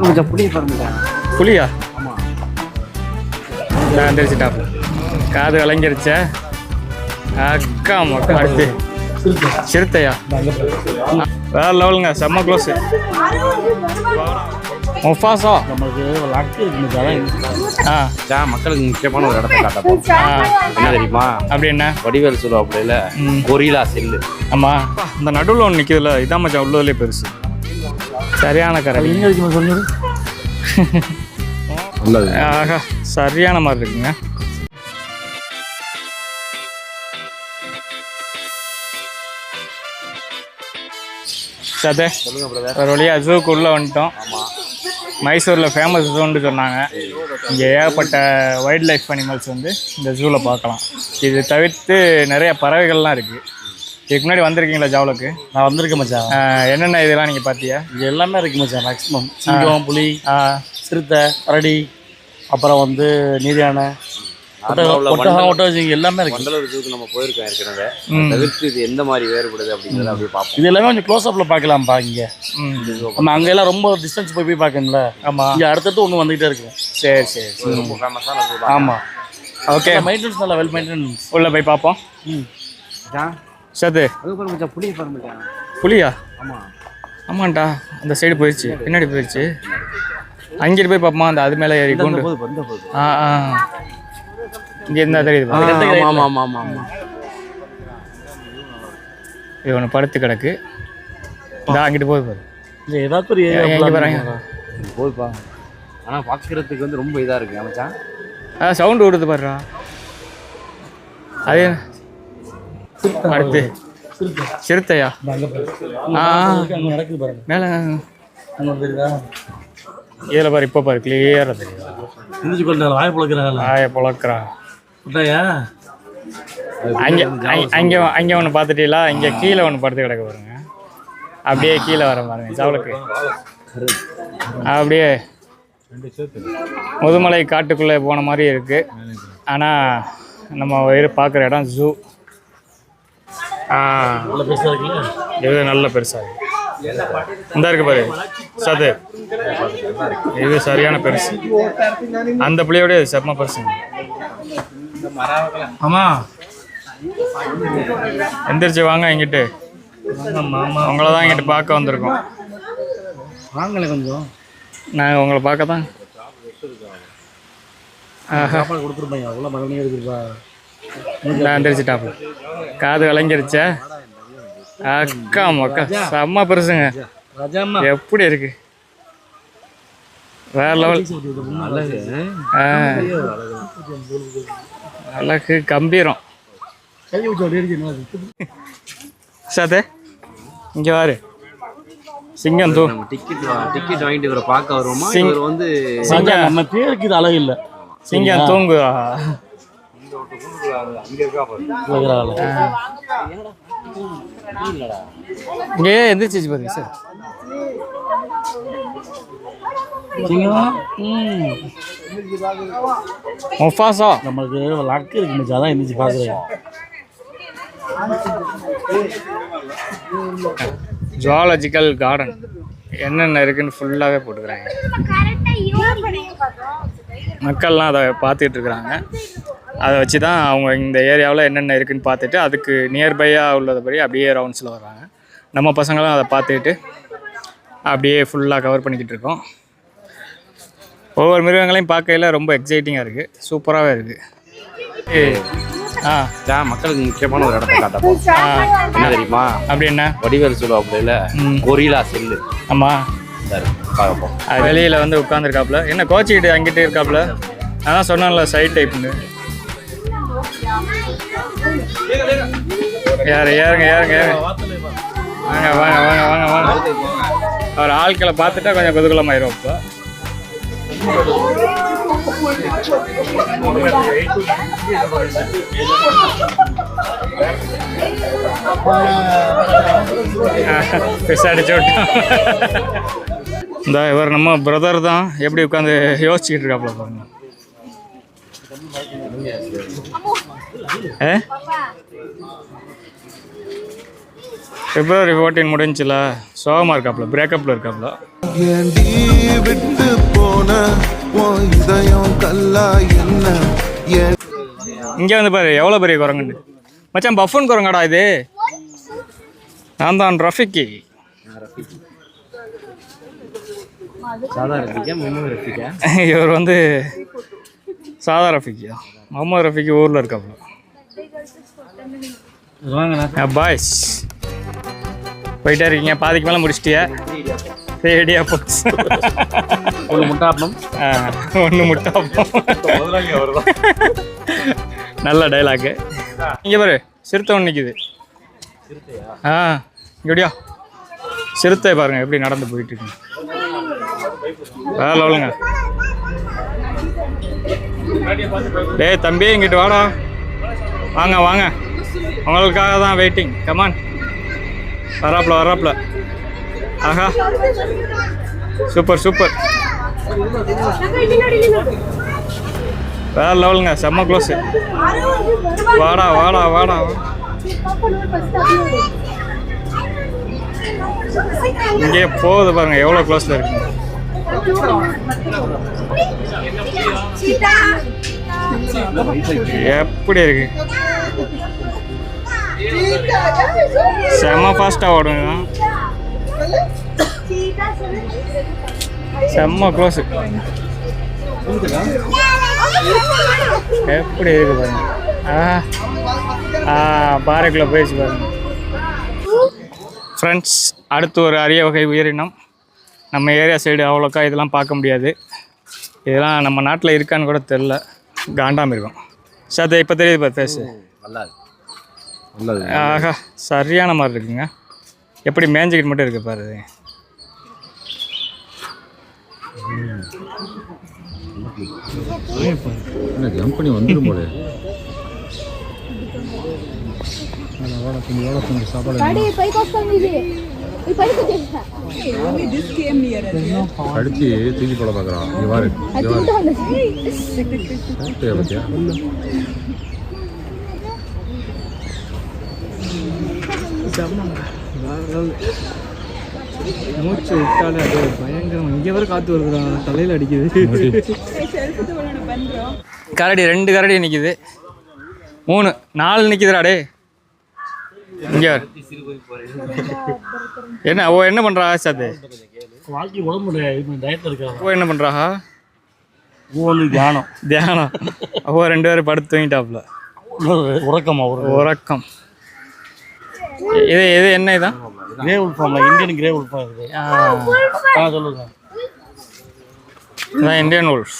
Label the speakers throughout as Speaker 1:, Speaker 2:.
Speaker 1: கொஞ்சம் புளிய பறந்துட்டேன்
Speaker 2: புலியா நான் எந்திரிச்சிட்டாப்பு காது விளங்கிருச்சா அக்கா மக்கா அடுத்து சிறுத்தையா? வேற லெவலுங்க செம்ம க்ளோஸ் முஃபாசா
Speaker 1: நமக்கு லக்கு
Speaker 2: ஆ.
Speaker 3: மக்களுக்கு முக்கியமான ஒரு இடத்த
Speaker 2: ஆ.
Speaker 3: என்ன தெரியுமா?
Speaker 2: அப்படி என்ன?
Speaker 3: வடிவேல் சொல்லுவாப்புல
Speaker 2: ம்.
Speaker 3: Gorilla cell.
Speaker 2: ஆமா. இந்த நடுவில் ஒன்று நிற்கிதுல இதான் மச்சான் உள்ளதுலேயே பெருசு. சரியான கரை
Speaker 1: எங்க இருக்கு சொல்லுங்க.
Speaker 3: நல்லது
Speaker 2: ஆஹா சரியான மாதிரி இருக்குங்க. சதே ஒரு வழியாக ஜூக்கு உள்ளே வந்துட்டோம் மைசூரில் ஃபேமஸ் ஜூன்னு சொன்னாங்க. இங்கே ஏகப்பட்ட வைல்ட் லைஃப் அனிமல்ஸ் வந்து இந்த ஜூவில் பார்க்கலாம். இது தவிர்த்து நிறைய பறவைகள்லாம் இருக்குது இதுக்கு முன்னாடி வந்திருக்கீங்களா ஜாவலுக்கு
Speaker 1: நான் வந்திருக்கேன் மச்சான்.
Speaker 2: என்னென்ன இதெல்லாம் நீங்கள் பார்த்தியா
Speaker 1: இங்க எல்லாமே இருக்கு மச்சான் மேக்ஸிமம் சிங்கம் புலி
Speaker 2: ஆ.
Speaker 1: சிறுத்தை கரடி அப்புறம் வந்து நீரியானை ஒட்டகம் ஒட்டகம் எல்லாமே இருக்கு.
Speaker 3: நம்ம போயிருக்கோம் ஏற்கனவே. தவிர்த்து இது எந்த மாதிரி வேறுபடுது அப்படிங்கிறத அப்படியே பார்ப்போம்.
Speaker 1: இது எல்லாமே கொஞ்சம் க்ளோஸ் அப்ல பார்க்கலாம்ப்பா இங்க.
Speaker 2: ம்.
Speaker 1: நம்ம அங்க எல்லாம் ரொம்ப டிஸ்டன்ஸ் போய் போய் பார்க்கணும்ல.
Speaker 2: ஆமாம்
Speaker 1: இங்க அடுத்தடுத்து ஒன்று வந்துகிட்டே இருக்கும்.
Speaker 2: சரி சரி சரி.
Speaker 3: ரொம்ப ஃபேமஸான
Speaker 2: ஓகே
Speaker 1: மெயின்டெனன்ஸ் நல்லா வெல் மெயின்டெனன்ஸ்
Speaker 2: உள்ளே போய் பார்ப்போம்.
Speaker 1: ம்.
Speaker 3: அதுக்கப்புறம் கொஞ்சம் புளிய பறந்துட்டேன்
Speaker 2: புலியா
Speaker 3: ஆமா.
Speaker 2: ஆமாண்டா அந்த சைடு போயிடுச்சு பின்னாடி போயிடுச்சு அங்கிட்டு போய் பார்ப்போமா அந்த அது மேலே ஏறி கொண்டு.
Speaker 1: போது
Speaker 2: ஆ ஆ. இங்கே இருந்தால் தெரியுது இது ஒன்று படுத்து கிடக்கு. இந்த அங்கிட்டு போய் பாரு.
Speaker 1: இங்க ஏதாவது ஒரு
Speaker 2: எங்க
Speaker 1: ஏரியா
Speaker 2: பாருங்க.
Speaker 3: போய்ப்பா ஆனா பார்க்கறதுக்கு வந்து ரொம்ப இதா இருக்கு அமைச்சான்
Speaker 2: ஆ சவுண்டு விடுது பாருடா. அது? அடுத்து சிறுத்தையா. ஆ மேலே. இதில் பாரு இப்போ பாரு கிளியராக தெரியுது.
Speaker 1: இந்திச்சு கொண்டு வாய்
Speaker 2: ஆய பொழக்கிறா
Speaker 1: விட்டாயா
Speaker 2: அங்கே அங்கே அங்கே ஒன்று பார்த்துட்டீங்களா? இங்கே கீழே ஒன்று படுத்து கிடக்கு பாருங்க. அப்படியே கீழே வர பாருங்க சவளுக்கு அப்படியே முதுமலை காட்டுக்குள்ளே போன மாதிரி இருக்கு. ஆனால் நம்ம பார்க்குற இடம் ஜூ
Speaker 1: நல்ல பெருசா இருக்குல்ல
Speaker 2: இது நல்ல பெருசாக இருக்கு. இந்த இருக்கு பாரு. சது. இது சரியான பெருசு. அந்த புள்ளியோட செம்ம பெருசுங்க.
Speaker 1: ஆமா
Speaker 2: எந்திரிச்சு வாங்க இங்கிட்டு.
Speaker 1: மாமா
Speaker 2: உங்களை தான் இங்கிட்டு பார்க்க வந்திருக்கோம்.
Speaker 1: வாங்கல கொஞ்சம்.
Speaker 2: நாங்கள் உங்களை பார்க்க தான்.
Speaker 1: கொடுத்துருப்பாங்க அவ்வளோ மகனே இருக்குப்பா.
Speaker 2: நான் எந்திரிச்சிட்டாப்பு. காது விளங்கிருச்சா. அக்கா மக்கா செம்ம பெருசுங்க. எப்படி இருக்கு? வேற லெவல் அழகு கம்பீரம். சதே இங்கே வாரு. சிங்கம் தூ.
Speaker 3: டிக்கெட் டிக்கெட் வாங்கிட்டு இவரை பார்க்க வருவோமா? இவர் வந்து
Speaker 2: சிங்கம்.
Speaker 1: நம்ம பேருக்கு இது அழகு இல்லை.
Speaker 2: சிங்கம்
Speaker 1: அழகு
Speaker 2: இங்கே எந்திரிச்சிச்சு பாருங்க சார்? முஃபாசா
Speaker 1: நம்மளுக்கு லக்கு இருக்கு மச்சான் அதான் எந்திரிச்சு பார்க்குறேன்
Speaker 2: ஜுவாலஜிக்கல் கார்டன் என்னென்ன இருக்குன்னு ஃபுல்லாகவே போட்டுக்கிறாங்க. மக்கள்லாம் அதை பார்த்துட்டு இருக்கிறாங்க அதை வச்சு தான் அவங்க இந்த ஏரியாவில் என்னென்ன இருக்குன்னு பார்த்துட்டு அதுக்கு நியர்பையாக உள்ளதுபடி அப்படியே ரவுண்ட்ஸில் வர்றாங்க நம்ம பசங்களும் அதை பார்த்துக்கிட்டு அப்படியே ஃபுல்லாக கவர் பண்ணிக்கிட்டு இருக்கோம். ஒவ்வொரு மிருகங்களையும் பார்க்கையில் ரொம்ப எக்ஸைட்டிங்காக இருக்குது சூப்பராகவே இருக்குது ஆ.
Speaker 3: மக்களுக்கு முக்கியமான ஒரு இடத்த காட்டப்போம்
Speaker 2: ஆ.
Speaker 3: என்ன தெரியுமா?
Speaker 2: அப்படி என்ன?
Speaker 3: வடிவேல் சொல்லுவாப்புல
Speaker 2: ம்.
Speaker 3: Gorilla cell.
Speaker 2: ஆமாம்
Speaker 3: சரி பார்ப்போம்
Speaker 2: அது வெளியில் வந்து உட்காந்துருக்காப்புல என்ன கோச்சிக்கிட்டு அங்கிட்டு இருக்காப்புல? அதான் சொன்னேன்ல சைட் டைப்னு யார் ஏறுங்க ஏறுங்க ஏறுங்க வாங்க வாங்க வாங்க வாங்க வாங்க. அவர் ஆட்களை பார்த்துட்டா கொஞ்சம் குதூகலமாயிரும் இப்போ. பெருசா அடிச்சு விட்டோம் இந்த இவர் நம்ம பிரதர் தான். எப்படி உட்காந்து யோசிச்சுக்கிட்டு இருக்காப்புல பாருங்க. பிப்ரவரி ஃபோர்டீன் முடிஞ்சுல சோகமாக இருக்காப்புல பிரேக்கப்பில் இருக்காப்புல
Speaker 4: ஏண்டி விட்ட உன் இதயம் கல்லா என்ன? என்
Speaker 2: இங்கே வந்து பாரு எவ்வளோ பெரிய குரங்குண்டு மச்சான் பஃபன் குரங்காடா இது. நான் தான் ரஃபிக்கி. இவர் வந்து சாதா ரஃபிக்கியா? முகமது ரஃபிக்கு ஊரில் இருக்காப்புல பாய்ஸ் போயிட்டே இருக்கீங்க பாதிக்கு மேலே முடிச்சிட்டியா? ரேடியா போச்சு
Speaker 3: ஒரு முட்டாப்பம்.
Speaker 2: ஒன்று முட்டாப்போம். நல்ல டைலாக்கு இங்கே பாரு சிறுத்தை ஒன்று நிற்கிது ஆ இப்படியா சிறுத்தை பாருங்க எப்படி நடந்து போயிட்டு இருக்கு. வேலை சொல்லுங்க டேய் தம்பி இங்கிட்டு வாடா. வாங்க வாங்க. உங்களுக்காக தான் வெயிட்டிங் கமான் வராப்ல வராப்ல ஆஹா சூப்பர் சூப்பர் வேற லெவலுங்க செம்ம க்ளோஸ் வாடா வாடா வாடா. இங்கே போகுது பாருங்க எவ்வளோ க்ளோஸில் இருக்கு. எப்படி இருக்கு? செம்ம ஃபாஸ்ட்டாக ஓடுங்க. செம்ம க்ளோஸு எப்படி இருக்கு பாருங்க. ஆ பாறைக்குள்ளே போயிடுச்சு பாருங்க. ஃப்ரெண்ட்ஸ் அடுத்து ஒரு அரிய வகை உயிரினம். நம்ம ஏரியா சைடு அவ்வளோக்கா இதெல்லாம் பார்க்க முடியாது. இதெல்லாம் நம்ம நாட்டில் இருக்கான்னு கூட தெரில காண்டாமிருகம். சார் இப்போ தெரியுது பார் ஃபேஸு
Speaker 3: நல்லா இருக்கு.
Speaker 2: ஆஹா சரியான மாதிரி இருக்குங்க. எப்படி மேஞ்சிக்கிட்டு மட்டும் இருக்குது
Speaker 3: பாருங்க ஜம்ப் பண்ணி வந்துடும் போல. படிச்சு தூக்கி போட பாக்குறான் இவ்வாறு
Speaker 2: மூச்சு விட்டாலே அது பயங்கரம். இங்கே வர காற்று வருதுடா. தலையில் அடிக்குது. கரடி ரெண்டு கரடி நிற்கிது மூணு நாலு நிற்கிதுடா டே இங்கே என்ன ஓ என்ன பண்ணுறா சாத்து
Speaker 1: வாழ்க்கை உடம்பு
Speaker 2: ஓ என்ன
Speaker 1: வந்து தியானம்.
Speaker 2: தியானம். ஓ ரெண்டு பேரும் படுத்து தூங்கிட்டாப்புல
Speaker 1: உறக்கமா.
Speaker 2: உறக்கம். இது இது என்ன இதான்
Speaker 1: கிரே உல்ஃபாம்ல இந்தியன் கிரே உல்ஃபா இருக்குது ஆ சொல்லுங்க.
Speaker 2: இதான் இந்தியன் wolf.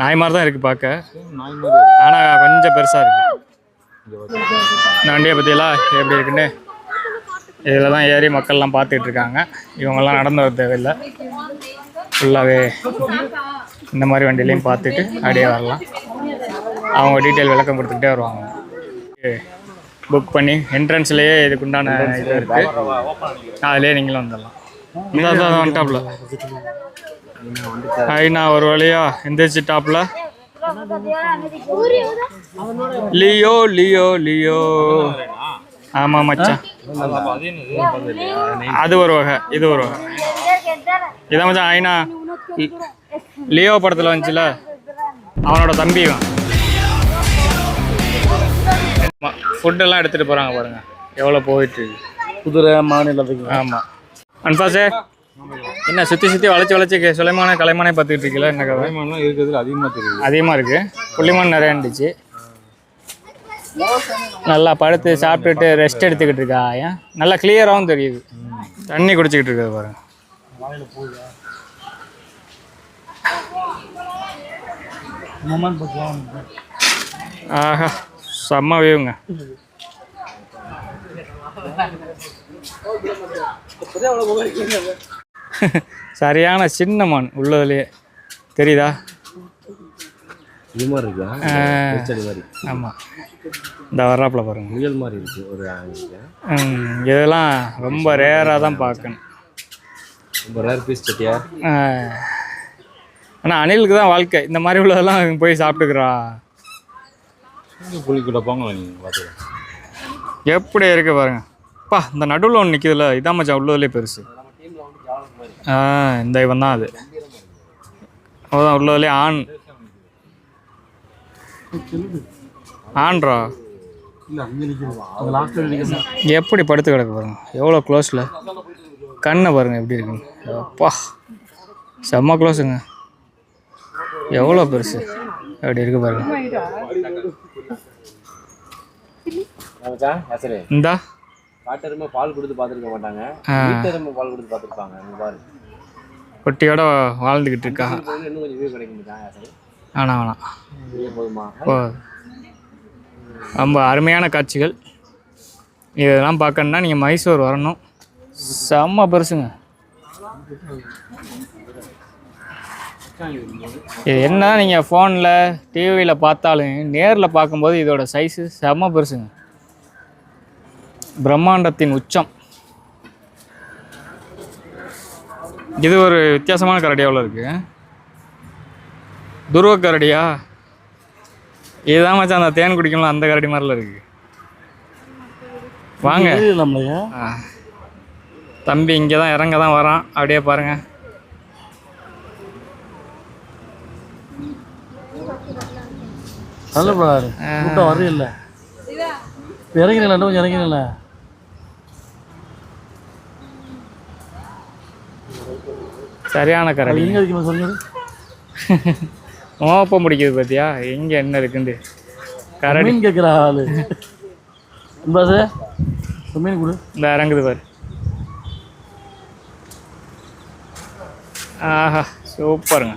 Speaker 2: நாய் மாதிரி தான் இருக்குது பார்க்க. ஆனால் கொஞ்சம் பெருசாக இருக்கு. இந்த வண்டியை பற்றியெல்லாம் எப்படி இருக்குன்னு இதில் தான் ஏறி மக்கள்லாம் பார்த்துட்டு இருக்காங்க. இவங்கெல்லாம் நடந்து வர தேவையில்லை. ஃபுல்லாகவே இந்த மாதிரி வண்டியிலையும் பார்த்துட்டு அப்படியே வரலாம். அவங்க டீட்டெயில் விளக்கம் கொடுத்துக்கிட்டே வருவாங்க. புக் பண்ணி என்ட்ரன்ஸ்லேயே இதுக்குண்டான இது இருக்குது அதிலே நீங்களும் வந்துடலாம். இந்த தான் வந்துட்டாப்புல ஐநா ஒரு வழியா எந்திரிச்சு டாப்ல லியோ லியோ லியோ. ஆமா மச்சான். அது ஒரு வகை இது ஒரு வகை. இதான் மச்சான் ஐநா லியோ படத்துல வந்துச்சுல? அவனோட தம்பி ஃபுட்டெல்லாம் எடுத்துட்டு போறாங்க பாருங்க. எவ்வளோ போயிட்டு இருக்கு.
Speaker 1: குதிரை மாநிலத்துக்கு
Speaker 2: ஆமாம் அன்ஃபா சார் என்ன சுற்றி சுற்றி வளைச்சி வளைச்சி சுலைமான கலைமானே பார்த்துக்கிட்டு இருக்கீங்களா? என்ன
Speaker 3: கலைமான்லாம் இருக்கிறதுல அதிகமாக தெரியுது.
Speaker 2: அதிகமாக இருக்குது புள்ளிமான் நிறையா இருந்துச்சு. நல்லா படுத்து சாப்பிட்டுட்டு ரெஸ்ட் எடுத்துக்கிட்டு இருக்கா ஏன்? நல்லா கிளியராகவும் தெரியுது. தண்ணி குடிச்சிக்கிட்டு இருக்குது பாருங்க. ஆஹா. செம்ம வியூங்க சரியான சின்ன மான் உள்ளதுலேயே. தெரியுதா?
Speaker 3: இது மாதிரி இருக்கா?
Speaker 2: ஆமாம் இந்த வர்றாப்புல பாருங்க.
Speaker 3: முயல் மாதிரி இருக்கு ஒரு
Speaker 2: இதெல்லாம் ரொம்ப ரேராக தான் பார்க்கணும்.
Speaker 3: ரொம்ப ரேர் பீஸ் சட்டியா?
Speaker 2: ஆனால் அணிலுக்கு தான் வாழ்க்கை. இந்த மாதிரி உள்ளதெல்லாம் போய் சாப்பிட்டுக்கிறா.
Speaker 3: புளி கூட நீங்கள் பார்த்துக்கலாம்
Speaker 2: எப்படி இருக்குது பாருங்கள் பா இந்த நடுவில் ஒன்று நிற்கிதுல இதான் மச்சான் உள்ளதுலேயே பெருசு. ஆ இந்த இவன் தான் அது. அதான் உள்ளதுலேயே ஆண். ஆண்ட்ரா எப்படி படுத்து கிடக்கு பாருங்க. எவ்வளோ க்ளோஸில் கண்ணை பாருங்க எப்படி இருக்குன்னு. அப்பா செம்ம க்ளோஸுங்க எவ்வளோ பெருசு. அப்படி இருக்கு பாருங்க. இந்தா.
Speaker 5: காட்டெருமை பால் கொடுத்து பார்த்துருக்க மாட்டாங்க. வீட்டெருமை பால் கொடுத்து பார்த்துருப்பாங்க அங்கே பாரு.
Speaker 2: குட்டியோட வாழ்ந்துக்கிட்டு இருக்கா?
Speaker 5: இன்னும் கொஞ்சம் வியூ கிடைக்க மாட்டாங்க சரி
Speaker 2: வேணாம் வேணாம்.
Speaker 5: போதுமா?
Speaker 2: ரொம்ப அருமையான காட்சிகள். இதெல்லாம் பார்க்கணுன்னா நீங்கள் மைசூர் வரணும். செம்ம பெருசுங்க. இது என்ன நீங்கள் ஃபோனில் டிவியில் பார்த்தாலும் நேரில் பார்க்கும்போது இதோட சைஸு செம்ம பெருசுங்க. பிரம்மாண்டத்தின் உச்சம். இது ஒரு வித்தியாசமான கரடி எவ்வளோ இருக்குது துருவ கரடியா? இதுதான் மச்சான் அந்த தேன் குடிக்கலாம் அந்த கரடி மாதிரில இருக்கு. வாங்க. தம்பி இங்கே தான் இறங்க தான் வரான். அப்படியே பாருங்க.
Speaker 1: நல்ல வரவே இல்லை. இறங்கினல இறங்கினல
Speaker 2: சரியான கரடி.
Speaker 1: எங்கே இருக்கணும் சொல்லுங்க
Speaker 2: மோப்பம் பிடிக்குது பார்த்தியா எங்கே என்ன இருக்குண்டு கரடி.
Speaker 1: மீன் கேட்குற ஆளு. ஒரு மீன் கொடு.
Speaker 2: இந்த இறங்குது பாரு. ஆஹா சூப்பருங்க.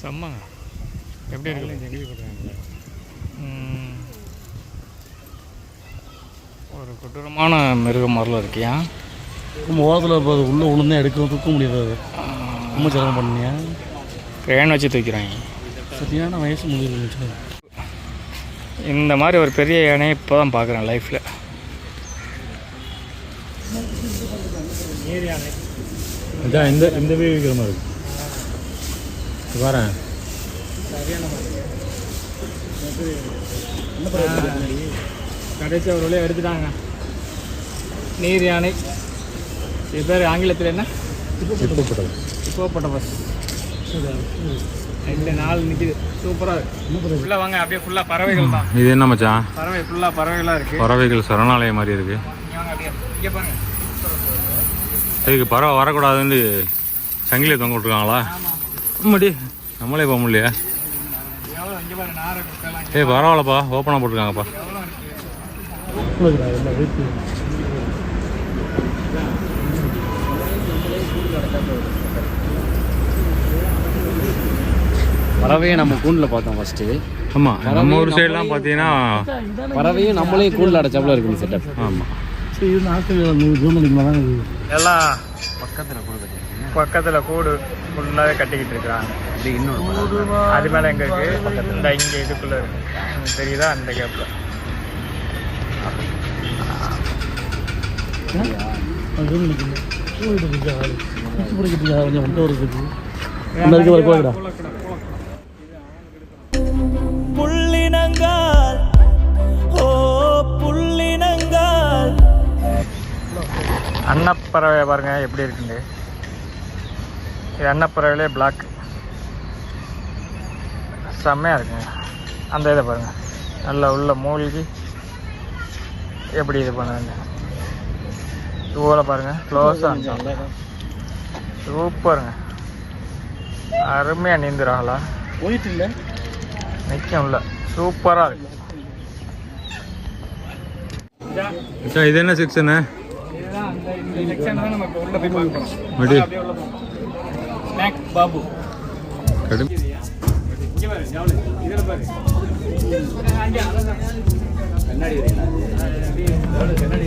Speaker 2: செம்மங்க. எப்படி இருக்கு? ம். ஒரு கொடூரமான மிருகம் மாதிரிலாம் இருக்கியா?
Speaker 1: நம்ம ஓரத்தில் இருப்பது உள்ளே உளுந்தே எடுக்கணும் தூக்க முடியாது ரொம்ப சிரமம் பண்ணியா?
Speaker 2: கிரேன் வச்சு தூக்கிறாங்க
Speaker 1: சரியான வயசு முடிவு
Speaker 2: இந்த மாதிரி ஒரு பெரிய யானையை இப்போ தான் பார்க்குறேன் லைஃப்பில்
Speaker 3: இதான் இந்த இந்த வியூ இருக்கிற மாதிரி. இருக்கு வரேன்
Speaker 2: கடைசி ஒரு வழியாக எடுத்துட்டாங்க. நீர் யானை. இது பேர் ஆங்கிலத்தில் என்ன?
Speaker 3: இப்பப்பட்டது
Speaker 2: இப்போப்பட்ட பஸ் ரெண்டு நாள் நிற்கிது சூப்பராக இருக்கு. ஃபுல்லாக வாங்க அப்படியே ஃபுல்லாக பறவைகள் தான்.
Speaker 3: இது என்ன மச்சான்?
Speaker 2: பறவை ஃபுல்லாக பறவைகளாக இருக்குது
Speaker 3: பறவைகள் சரணாலயம் மாதிரி இருக்கு.
Speaker 2: நீங்க வாங்க அப்படியே இங்கே பாருங்க.
Speaker 3: இதுக்கு பறவை வரக்கூடாதுன்னு சங்கிலியை தொங்க விட்ருக்காங்களா முடி நம்மளே போக முடியலையா?
Speaker 2: எவ்வளோ இங்கே பாருங்க நாரை குட்டைலாம்
Speaker 3: ஏய் பரவாயில்லப்பா ஓப்பனாக போட்டிருக்காங்கப்பா.
Speaker 2: இருக்குது
Speaker 5: பறவையை நம்ம கூண்டில் பார்த்தோம் ஃபஸ்ட்டு
Speaker 3: ஆமாம் நம்ம ஊர் சைட்லாம் பார்த்தீங்கன்னா
Speaker 5: பறவையும் நம்மளையும் கூண்டில் அடைச்சாப்புல இருக்குது செட்டப்
Speaker 3: ஆமாம்
Speaker 1: சரி இது ஆஸ்திரேலியாவில் நூறு ஜூன் அடிக்கலாம் தான் இருக்குது.
Speaker 2: எல்லாம் பக்கத்தில் கூடு ஃபுல்லாகவே கட்டிக்கிட்டு இருக்கிறாங்க. அது மேலே எங்கே இருக்குது இந்த இங்கே இதுக்குள்ளே இருக்கு. உங்களுக்கு தெரியுதா? அந்த கேப்பில்
Speaker 1: அது ஜூன் அடிக்கணும் கூப்பிட்டு பிடிச்சா ஆளு குச்சி பிடிக்கிறதுக்கு கொஞ்சம் கொண்டு வரதுக்கு இந்த இருக்க வர கோயிடா
Speaker 6: புள்ளினங்கால் ஓ புள்ளினங்கால்.
Speaker 2: அன்னப்பறவை பாருங்க எப்படி இருக்குங்க இது அன்னப்பறவையிலே பிளாக் செம்மையாக இருக்குங்க. அந்த இதை பாருங்க. நல்லா உள்ள மூழ்கி. எப்படி இது பண்ணுங்க இவ்வளோ பாருங்க. க்ளோஸாக சூப்பருங்க. அருமையாக நீந்துறாங்களா?
Speaker 1: போயிட்டு இல்லை
Speaker 2: நிற்கும் உள்ள சூப்பராக இருக்கு.
Speaker 3: மச்சான் இது என்ன செக்ஷனு
Speaker 2: பாபு
Speaker 3: கடும்.
Speaker 5: கண்ணாடி வரீங்களா
Speaker 2: கண்ணாடி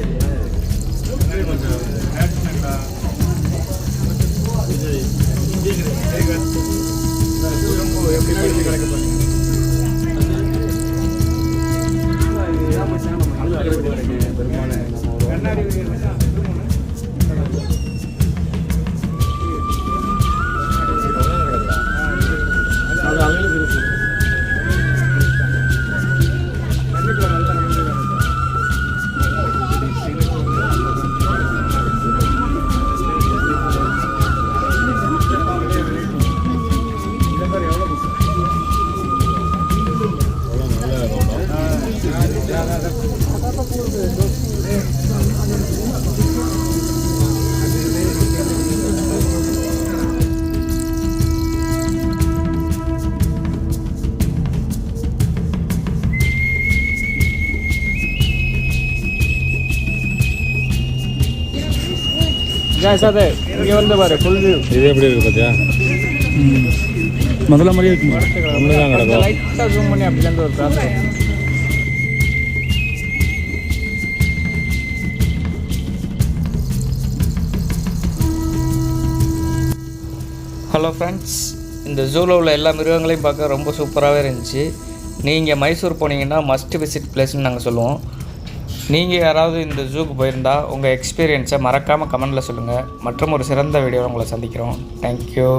Speaker 2: கண்ணாடி அது இங்கே வந்து பாரு ஃபுல் வியூ
Speaker 3: இது எப்படி இருக்கு பார்த்தியா
Speaker 1: முதல்ல மாதிரியே இருக்குமா?
Speaker 3: ஒன்று தான் கிடக்கும்.
Speaker 2: லைட்டாக ஜூம் பண்ணி அப்படிலேருந்து ஒரு கிராஸ் ஹலோ ஃப்ரெண்ட்ஸ் இந்த ஜூவில் உள்ள எல்லா மிருகங்களையும் பார்க்க ரொம்ப சூப்பராகவே இருந்துச்சு. நீங்கள் மைசூர் போனீங்கன்னா மஸ்ட் விசிட் பிளேஸ்னு நாங்கள் சொல்லுவோம். நீங்கள் யாராவது இந்த ஜூக்கு போயிருந்தா உங்கள் எக்ஸ்பீரியன்ஸை மறக்காமல் கமெண்டில் சொல்லுங்கள் மற்றும் ஒரு சிறந்த வீடியோவில் உங்களை சந்திக்கிறோம். தேங்க்யூ